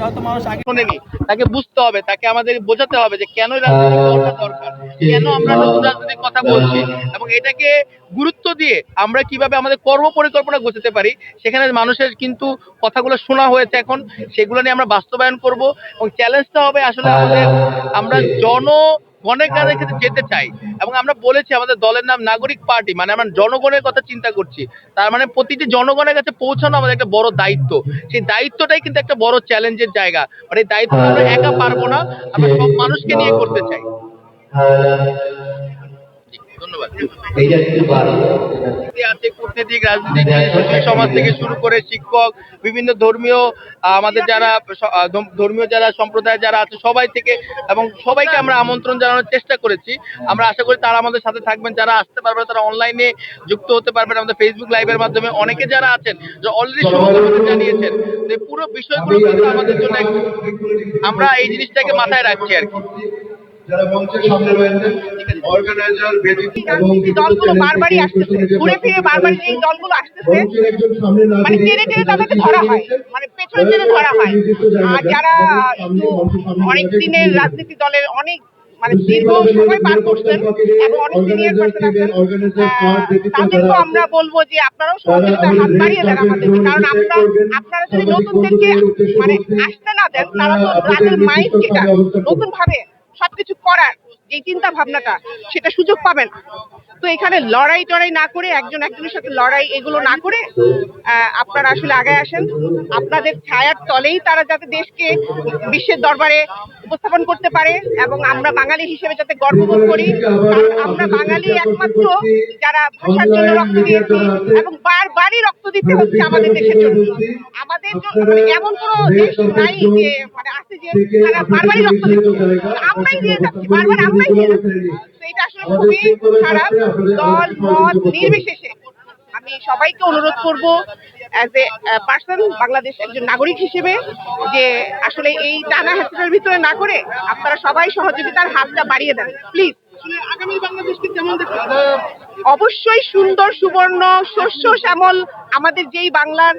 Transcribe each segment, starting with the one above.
হয়তো মানুষ আগে শোনেনি তাকে বুঝতে হবে তাকে আমাদের বোঝাতে হবে যে কেন এই দরকার কেন আমরা নতুন রাজনৈতিক কথা বলছি এবং এটাকে গুরুত্ব দিয়ে আমরা কীভাবে আমাদের কর্ম পরিকল্পনা গোছাতে পারি সেখানে মানুষের কিন্তু কথাগুলো শোনা হয়েছে এখন সেগুলো নিয়ে আমরা বাস্তবায়ন করব এবং চ্যালেঞ্জটা হবে আসলে আমাদের আমরা জন গণের কাছে ক্ষেত্রে যেতে চাই। এবং আমরা বলেছি আমাদের দলের নাম নাগরিক পার্টি মানে আমরা জনগণের কথা চিন্তা করছি। তার মানে প্রতিটি জনগণের কাছে পৌঁছানো আমাদের একটা বড় দায়িত্ব। সেই দায়িত্বটাই কিন্তু একটা বড় চ্যালেঞ্জের জায়গা। মানে দায়িত্ব আমরা একা পারব না, আমরা সব মানুষকে নিয়ে করতে চাই। সমাজ থেকে শুরু করে শিক্ষক বিভিন্ন ধর্মীয় আমাদের যারা ধর্মীয় যারা সম্প্রদায় যারা আছে সবাই থেকে এবং সবাইকে আমরা আমন্ত্রণ জানানোর চেষ্টা করেছি আমরা আশা করি তারা আমাদের সাথে থাকবেন যারা আসতে পারবে তারা অনলাইনে যুক্ত হতে পারবেন আমাদের ফেসবুক লাইভের মাধ্যমে অনেকে যারা আছেন অলরেডি সহযোগিতা জানিয়েছেন যে পুরো বিষয়গুলো কিন্তু আমাদের জন্য আমরা এই জিনিসটাকে মাথায় রাখছি আর কি। যারা মঞ্চের সামনে রয়েছেন অর্গানাইজার ব্যতীত এবং দলগুলো বারবারই আসতেছে ঘুরে ফিরে বারবার এই দলগুলো আসতেছে। মানে টেনে টেনে তাদেরকে ধরা হয় মানে পেছনে টেনে ধরা হয়। আর যারা অনেক দিনের রাজনীতি দলের অনেক মানে দীর্ঘ সময় পার করছেন এবং অনেক সিনিয়র পার্সন আছেন। তাদেরকেও আমরা বলব যে আপনারাও সহযোগিতার হাত বাড়িয়ে দেন আমাদেরকে। কারণ আমরা আপনারা যদি নতুনদেরকে মানে আসতে না দেন তারা তো তাদের মাইন্ড যেটা নতুন ভাবে সবকিছু করার যে চিন্তা ভাবনাটা সেটা সুযোগ পাবেন তো এখানে লড়াই টড়াই না করে, একজন একজনের সাথে লড়াই এগুলো না করে আপনারা আসলে আগে আসেন। আপনাদের ছায়ার তলেই তারা যাতে দেশকে বিশ্বের দরবারে উপস্থাপন করতে পারে এবং আমরা বাঙালি হিসেবে যাতে গর্ববোধ করি আমরা বাঙালি একমাত্র যারা ভাষার জন্য রক্ত দিয়েছি এবং বারবারই রক্ত দিতে হচ্ছে আমাদের দেশের জন্য। আমাদের জন্য মানে এমন কোনো দেশ নাই যে মানে আছে যে, তারা বারবারই রক্ত দিচ্ছে। আমরাই দিয়ে যাচ্ছি, বারবার আমরাই দিয়ে এটা আসলে খুবই খারাপ দল মত নির্বিশেষে। আমি সবাইকে অনুরোধ করব অ্যাজ এ পার্সন বাংলাদেশ একজন নাগরিক হিসেবে যে আসলে এই টানা হ্যাসেলের ভিতরে না করে আপনারা সবাই সহযোগিতার হাতটা বাড়িয়ে দেন। প্লিজ আগামী বাংলাদেশকে কেমন দেখতে অবশ্যই সুন্দর, সুবর্ণ, শস্য শ্যামল আমাদের যেই বাংলার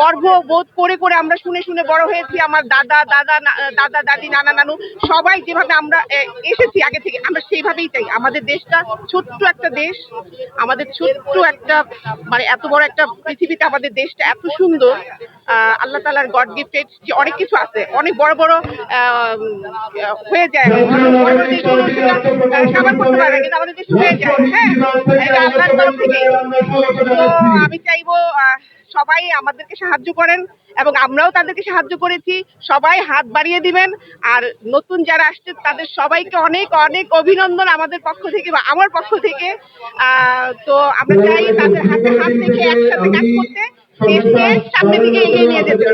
গর্ব বোধ করে করে আমরা শুনে শুনে বড় হয়েছি। আমার দাদা দাদা দাদা, দাদি, নানা, নানু, সবাই যেভাবে আমরা এসেছি আগে থেকে, আমরা সেইভাবেই চাই। আমাদের দেশটা ছোট্ট একটা দেশ, আমাদের ছোট্ট একটা মানে এত বড় একটা পৃথিবীতে আমাদের দেশটা এত সুন্দর। আল্লাহ তালার গড গিফটেড যে অনেক কিছু আছে। অনেক বড় বড় হয়ে যায়। করতে পারে। কিন্তু আমাদের দেশ হয়ে যায়। হ্যাঁ এটা আল্লাহর তরফ থেকে তো আমি চাইব সবাই আমাদেরকে সাহায্য করেন এবং আমরাও তাদেরকে সাহায্য করেছি। সবাই হাত বাড়িয়ে দিবেন। আর নতুন যারা আসছে তাদের সবাইকে অনেক অনেক অভিনন্দন আমাদের পক্ষ থেকে বা আমার পক্ষ থেকে। আহ, তো আমরা চাই তাদের হাতে হাত রেখে একসাথে কাজ করতে। সামনের দিকে এগিয়ে নিয়ে যেতে।